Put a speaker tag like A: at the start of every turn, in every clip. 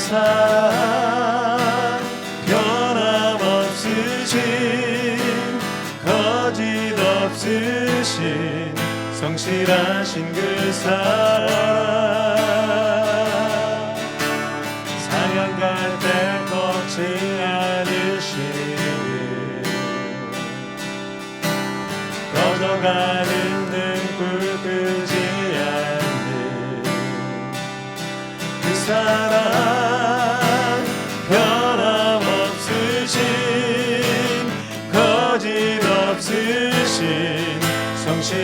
A: 그 사랑 변함없으신 거짓 없으신 성실하신 그 사랑 사냥 갈때 꺾지 않으신 꺼져가는 등불 끄지 않는 그 사랑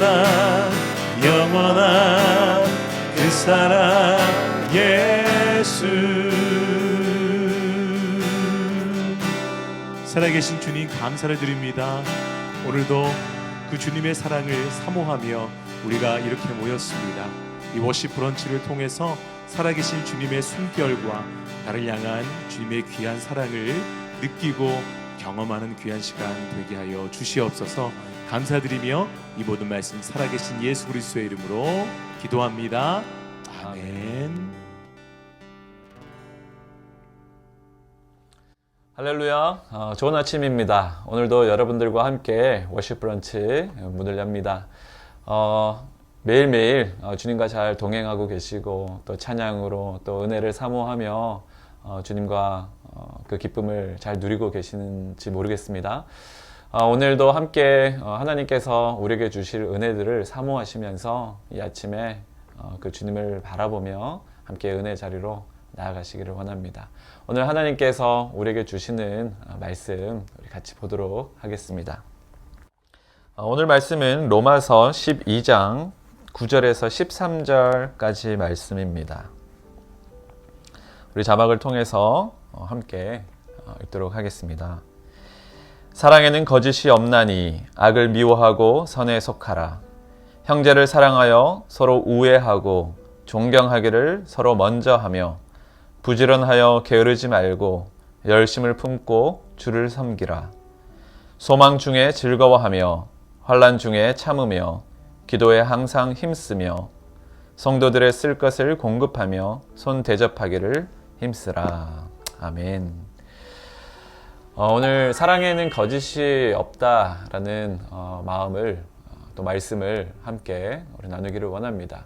A: 영원한 영원한 그 사랑 예수 살아계신 주님 감사를 드립니다. 오늘도 그 주님의 사랑을 사모하며 우리가 이렇게 모였습니다. 이 워십 브런치를 통해서 살아계신 주님의 숨결과 나를 향한 주님의 귀한 사랑을 느끼고 경험하는 귀한 시간 되게 하여 주시옵소서. 감사드리며 이 모든 말씀 살아계신 예수 그리스도의 이름으로 기도합니다. 아멘.
B: 할렐루야. 어, 좋은 아침입니다. 오늘도 여러분들과 함께 워십 브런치 문을 엽니다. 어, 매일매일 어, 주님과 잘 동행하고 계시고 또 찬양으로 또 은혜를 사모하며 어, 주님과 어, 그 기쁨을 잘 누리고 계시는지 모르겠습니다. 어, 오늘도 함께 어, 하나님께서 우리에게 주실 은혜들을 사모하시면서 이 아침에 어, 그 주님을 바라보며 함께 은혜 자리로 나아가시기를 원합니다. 오늘 하나님께서 우리에게 주시는 어, 말씀 우리 같이 보도록 하겠습니다. 어, 오늘 말씀은 로마서 12장 9절에서 13절까지 말씀입니다. 우리 자막을 통해서 어, 함께 어, 읽도록 하겠습니다. 사랑에는 거짓이 없나니 악을 미워하고 선에 속하라. 형제를 사랑하여 서로 우애하고 존경하기를 서로 먼저 하며 부지런하여 게으르지 말고 열심을 품고 주를 섬기라. 소망 중에 즐거워하며 환란 중에 참으며 기도에 항상 힘쓰며 성도들의 쓸 것을 공급하며 손 대접하기를 힘쓰라. 아멘. 어, 오늘 사랑에는 거짓이 없다라는 어, 마음을 어, 또 말씀을 함께 우리 나누기를 원합니다.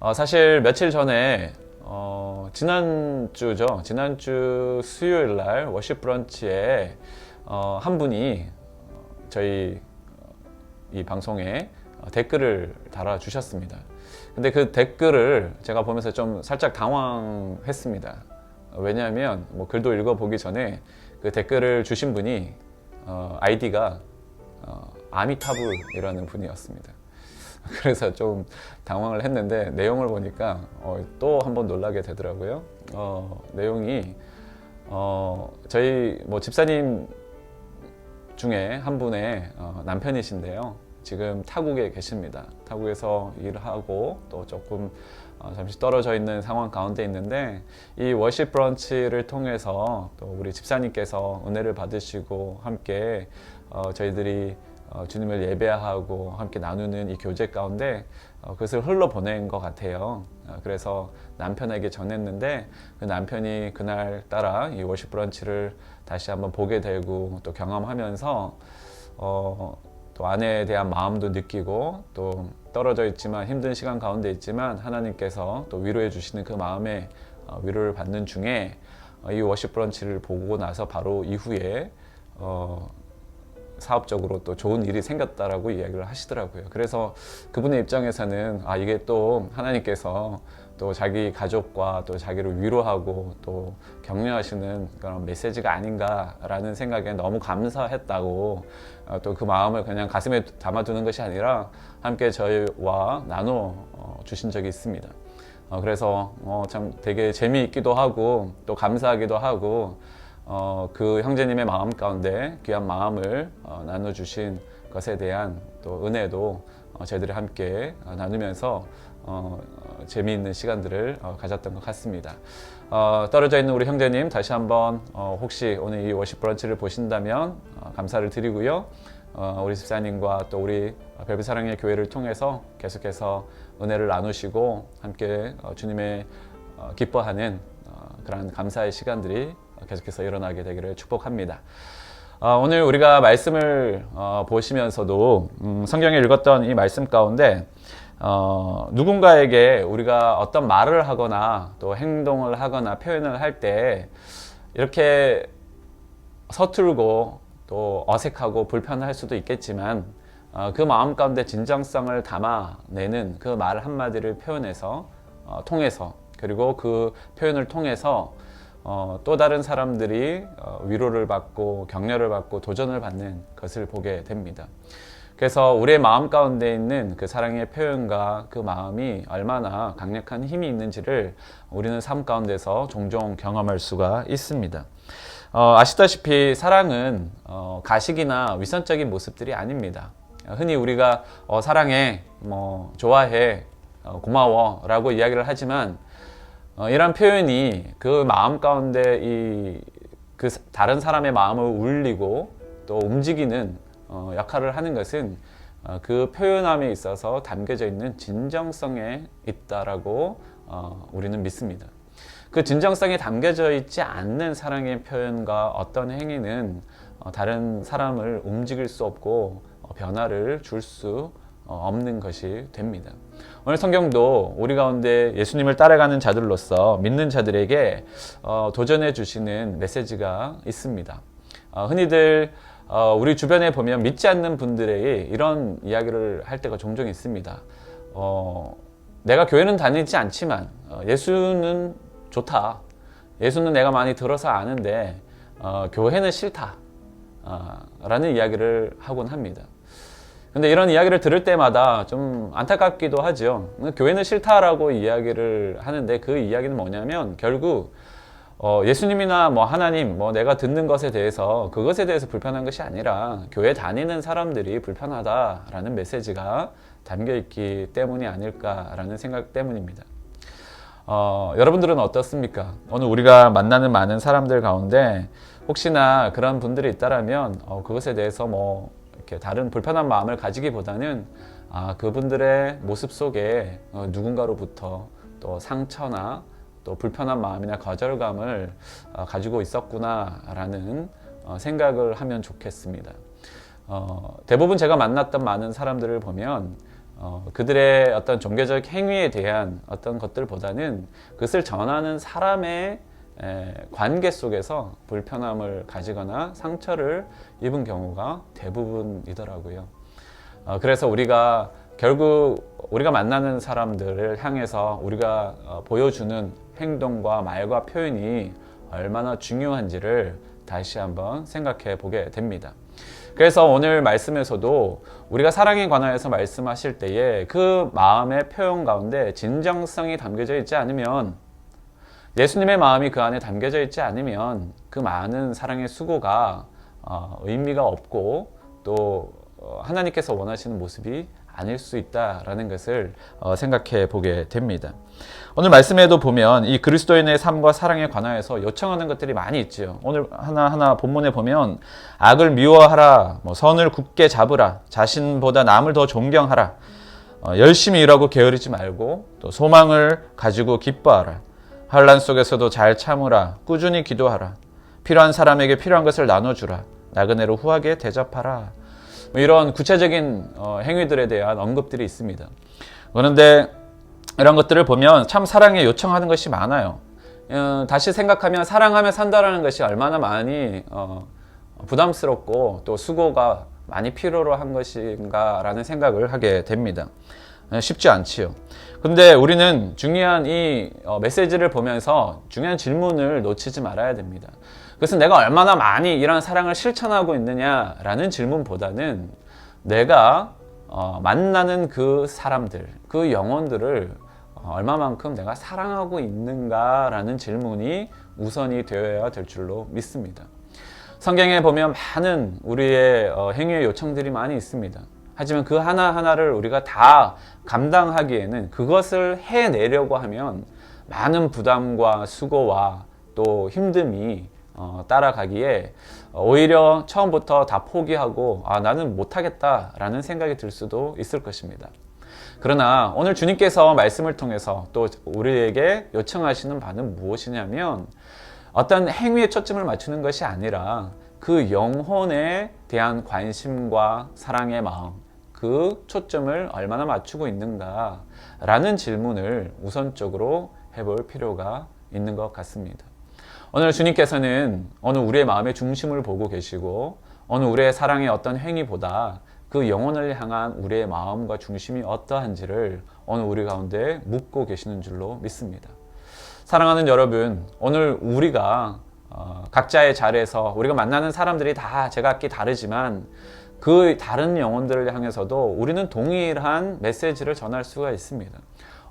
B: 어, 사실 며칠 전에 어, 지난주죠. 지난주 수요일 날 워십 브런치에 어, 한 분이 어, 저희 어, 이 방송에 어, 댓글을 달아 주셨습니다. 근데 그 댓글을 제가 보면서 좀 살짝 당황했습니다. 어, 왜냐하면 뭐 글도 읽어보기 전에 그 댓글을 주신 분이 어, 아이디가 어, 아미타브이라는 분이었습니다. 그래서 좀 당황을 했는데 내용을 보니까 어, 또 한번 놀라게 되더라고요. 어, 내용이 어, 저희 뭐 집사님 중에 한 분의 어, 남편이신데요. 지금 타국에 계십니다. 타국에서 일하고 또 조금 어, 잠시 떨어져 있는 상황 가운데 있는데 이 워십 브런치를 통해서 또 우리 집사님께서 은혜를 받으시고 함께 어, 저희들이 어, 주님을 예배하고 함께 나누는 이 교제 가운데 어, 그것을 흘러보낸 것 같아요. 어, 그래서 남편에게 전했는데 그 남편이 그날 따라 이 워십 브런치를 다시 한번 보게 되고 또 경험하면서 어, 또 아내에 대한 마음도 느끼고 또 떨어져 있지만 힘든 시간 가운데 있지만 하나님께서 또 위로해 주시는 그 마음에 어, 위로를 받는 중에 어, 이 워십 브런치를 보고 나서 바로 이후에 어, 사업적으로 또 좋은 일이 생겼다라고 이야기를 하시더라고요. 그래서 그분의 입장에서는 아 이게 또 하나님께서 또 자기 가족과 또 자기를 위로하고 또 격려하시는 그런 메시지가 아닌가라는 생각에 너무 감사했다고 어, 또그 마음을 그냥 가슴에 담아두는 것이 아니라 함께 저희와 나눠 어, 주신 적이 있습니다. 어, 그래서 어, 참 되게 재미있기도 하고 또 감사하기도 하고 어, 그 형제님의 마음 가운데 귀한 마음을 어, 나눠주신 것에 대한 또 은혜도 어, 저희들이 함께 어, 나누면서 어, 어, 재미있는 시간들을 어, 가졌던 것 같습니다. 어, 떨어져 있는 우리 형제님 다시 한번 어, 혹시 오늘 이 워십 브런치를 보신다면 어, 감사를 드리고요. 어, 우리 집사님과 또 우리 별빛 사랑의 교회를 통해서 계속해서 은혜를 나누시고 함께 어, 주님의 어, 기뻐하는 어, 그런 감사의 시간들이 계속해서 일어나게 되기를 축복합니다. 어, 오늘 우리가 말씀을 어, 보시면서도 음, 성경에 읽었던 이 말씀 가운데 어, 누군가에게 우리가 어떤 말을 하거나 또 행동을 하거나 표현을 할 때 이렇게 서툴고 또 어색하고 불편할 수도 있겠지만 어, 그 마음 가운데 진정성을 담아내는 그 말 한마디를 표현해서 어, 통해서 그리고 그 표현을 통해서 어, 또 다른 사람들이 어, 위로를 받고 격려를 받고 도전을 받는 것을 보게 됩니다. 그래서 우리의 마음 가운데 있는 그 사랑의 표현과 그 마음이 얼마나 강력한 힘이 있는지를 우리는 삶 가운데서 종종 경험할 수가 있습니다. 어, 아시다시피 사랑은 어, 가식이나 위선적인 모습들이 아닙니다. 흔히 우리가 어, 사랑해, 뭐 좋아해, 어, 고마워라고 이야기를 하지만 어, 이런 표현이 그 마음 가운데 이 그 다른 사람의 마음을 울리고 또 움직이는 어, 역할을 하는 것은 어, 그 표현함에 있어서 담겨져 있는 진정성에 있다라고 어, 우리는 믿습니다. 그 진정성이 담겨져 있지 않는 사랑의 표현과 어떤 행위는 어, 다른 사람을 움직일 수 없고 어, 변화를 줄 수 없는 것이 됩니다. 오늘 성경도 우리 가운데 예수님을 따라가는 자들로서 믿는 자들에게 어, 도전해 주시는 메시지가 있습니다. 어, 흔히들 어, 우리 주변에 보면 믿지 않는 분들에게 이런 이야기를 할 때가 종종 있습니다. 어, 내가 교회는 다니지 않지만 어, 예수는 좋다. 예수는 내가 많이 들어서 아는데 어, 교회는 싫다. 어, 라는 이야기를 하곤 합니다. 근데 이런 이야기를 들을 때마다 좀 안타깝기도 하죠. 교회는 싫다라고 이야기를 하는데 그 이야기는 뭐냐면 결국 어, 예수님이나 뭐 하나님, 뭐 내가 듣는 것에 대해서 그것에 대해서 불편한 것이 아니라 교회 다니는 사람들이 불편하다라는 메시지가 담겨 있기 때문이 아닐까라는 생각 때문입니다. 어, 여러분들은 어떻습니까? 오늘 우리가 만나는 많은 사람들 가운데 혹시나 그런 분들이 있다라면 어, 그것에 대해서 뭐 이렇게 다른 불편한 마음을 가지기보다는 아, 그분들의 모습 속에 어, 누군가로부터 또 상처나 또 불편한 마음이나 거절감을 어, 가지고 있었구나라는 어, 생각을 하면 좋겠습니다. 어, 대부분 제가 만났던 많은 사람들을 보면 어, 그들의 어떤 종교적 행위에 대한 어떤 것들보다는 그것을 전하는 사람의 에, 관계 속에서 불편함을 가지거나 상처를 입은 경우가 대부분이더라고요. 어, 그래서 우리가 결국 우리가 만나는 사람들을 향해서 우리가 어, 보여주는 행동과 말과 표현이 얼마나 중요한지를 다시 한번 생각해 보게 됩니다. 그래서 오늘 말씀에서도 우리가 사랑에 관하여서 말씀하실 때에 그 마음의 표현 가운데 진정성이 담겨져 있지 않으면 예수님의 마음이 그 안에 담겨져 있지 않으면 그 많은 사랑의 수고가 어, 의미가 없고 또 어, 하나님께서 원하시는 모습이 아닐 수 있다라는 것을 어, 생각해 보게 됩니다. 오늘 말씀에도 보면 이 그리스도인의 삶과 사랑에 관하여서 요청하는 것들이 많이 있지요. 오늘 하나하나 본문에 보면 악을 미워하라, 뭐 선을 굳게 잡으라, 자신보다 남을 더 존경하라, 어, 열심히 일하고 게으르지 말고 또 소망을 가지고 기뻐하라. 환란 속에서도 잘 참으라. 꾸준히 기도하라. 필요한 사람에게 필요한 것을 나눠주라. 나그네로 후하게 대접하라. 뭐 이런 구체적인 어, 행위들에 대한 언급들이 있습니다. 그런데 이런 것들을 보면 참 사랑에 요청하는 것이 많아요. 어, 다시 생각하면 사랑하며 산다라는 것이 얼마나 많이 어, 부담스럽고 또 수고가 많이 필요로 한 것인가라는 생각을 하게 됩니다. 어, 쉽지 않지요. 근데 우리는 중요한 이 어, 메시지를 보면서 중요한 질문을 놓치지 말아야 됩니다. 그것은 내가 얼마나 많이 이런 사랑을 실천하고 있느냐라는 질문보다는 내가 어, 만나는 그 사람들, 그 영혼들을 어, 얼마만큼 내가 사랑하고 있는가라는 질문이 우선이 되어야 될 줄로 믿습니다. 성경에 보면 많은 우리의 어, 행위의 요청들이 많이 있습니다. 하지만 그 하나하나를 우리가 다 감당하기에는 그것을 해내려고 하면 많은 부담과 수고와 또 힘듦이 어, 따라가기에 오히려 처음부터 다 포기하고 아, 나는 못하겠다라는 생각이 들 수도 있을 것입니다. 그러나 오늘 주님께서 말씀을 통해서 또 우리에게 요청하시는 바는 무엇이냐면 어떤 행위에 초점을 맞추는 것이 아니라 그 영혼에 대한 관심과 사랑의 마음, 그 초점을 얼마나 맞추고 있는가 라는 질문을 우선적으로 해볼 필요가 있는 것 같습니다. 오늘 주님께서는 어느 우리의 마음의 중심을 보고 계시고 어느 우리의 사랑의 어떤 행위보다 그 영혼을 향한 우리의 마음과 중심이 어떠한지를 오늘 우리 가운데 묻고 계시는 줄로 믿습니다. 사랑하는 여러분, 오늘 우리가 어, 각자의 자리에서 우리가 만나는 사람들이 다 제각기 다르지만 그 다른 영혼들을 향해서도 우리는 동일한 메시지를 전할 수가 있습니다.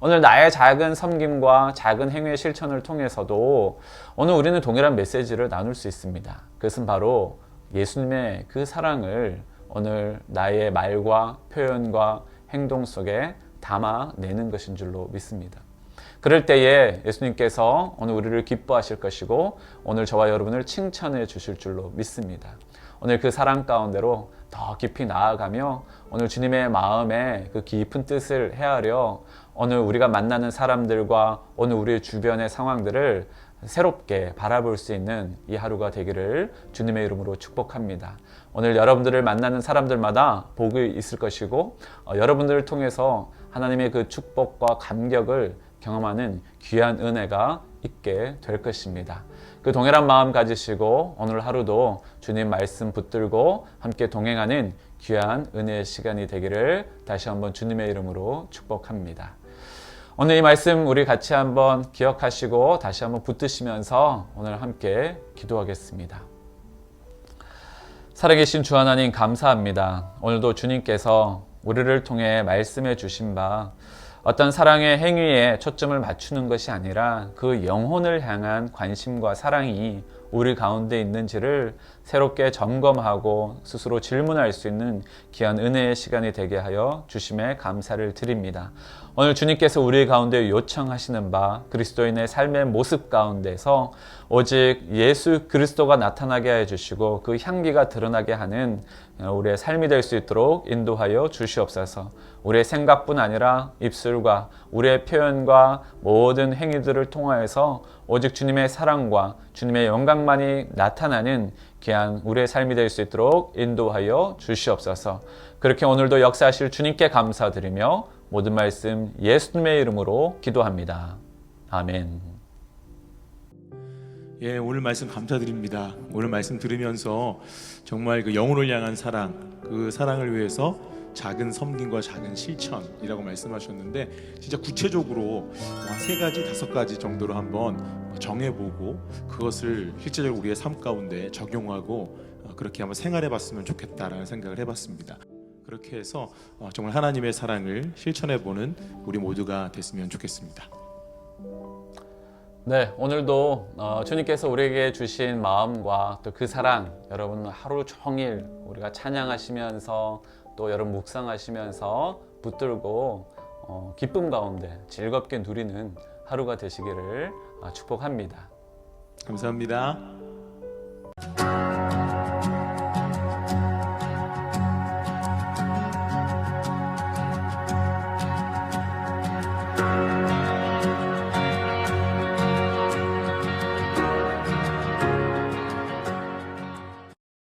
B: 오늘 나의 작은 섬김과 작은 행위의 실천을 통해서도 오늘 우리는 동일한 메시지를 나눌 수 있습니다. 그것은 바로 예수님의 그 사랑을 오늘 나의 말과 표현과 행동 속에 담아내는 것인 줄로 믿습니다. 그럴 때에 예수님께서 오늘 우리를 기뻐하실 것이고 오늘 저와 여러분을 칭찬해 주실 줄로 믿습니다. 오늘 그 사랑 가운데로 더 깊이 나아가며 오늘 주님의 마음에 그 깊은 뜻을 헤아려 오늘 우리가 만나는 사람들과 오늘 우리 주변의 상황들을 새롭게 바라볼 수 있는 이 하루가 되기를 주님의 이름으로 축복합니다. 오늘 여러분들을 만나는 사람들마다 복이 있을 것이고 어, 여러분들을 통해서 하나님의 그 축복과 감격을 경험하는 귀한 은혜가 있게 될 것입니다. 그 동일한 마음 가지시고 오늘 하루도 주님 말씀 붙들고 함께 동행하는 귀한 은혜의 시간이 되기를 다시 한번 주님의 이름으로 축복합니다. 오늘 이 말씀 우리 같이 한번 기억하시고 다시 한번 붙드시면서 오늘 함께 기도하겠습니다. 살아계신 주 하나님 감사합니다. 오늘도 주님께서 우리를 통해 말씀해 주신 바 어떤 사랑의 행위에 초점을 맞추는 것이 아니라 그 영혼을 향한 관심과 사랑이 우리 가운데 있는지를 새롭게 점검하고 스스로 질문할 수 있는 귀한 은혜의 시간이 되게 하여 주심에 감사를 드립니다. 오늘 주님께서 우리 가운데 요청하시는 바 그리스도인의 삶의 모습 가운데서 오직 예수 그리스도가 나타나게 해 주시고 그 향기가 드러나게 하는 우리의 삶이 될 수 있도록 인도하여 주시옵소서. 우리의 생각뿐 아니라 입술과 우리의 표현과 모든 행위들을 통하여서 오직 주님의 사랑과 주님의 영광만이 나타나는 귀한 우리의 삶이 될 수 있도록 인도하여 주시옵소서. 그렇게 오늘도 역사하실 주님께 감사드리며 모든 말씀 예수님의 이름으로 기도합니다. 아멘.
A: 예, 오늘 말씀 감사드립니다. 오늘 말씀 들으면서 정말 그 영혼을 향한 사랑, 그 사랑을 위해서 작은 섬김과 작은 실천이라고 말씀하셨는데 진짜 구체적으로 한세 가지, 다섯 가지 정도로 한번 정해보고 그것을 실제적으로 우리의 삶 가운데 적용하고 어, 그렇게 한번 생활해봤으면 좋겠다라는 생각을 해봤습니다. 그렇게 해서 어, 정말 하나님의 사랑을 실천해보는 우리 모두가 됐으면 좋겠습니다.
B: 네, 오늘도 어, 주님께서 우리에게 주신 마음과 또 그 사랑 여러분 하루 종일 우리가 찬양하시면서 또 여러분 묵상하시면서 붙들고 어, 기쁨 가운데 즐겁게 누리는 하루가 되시기를 아, 축복합니다.
A: 감사합니다.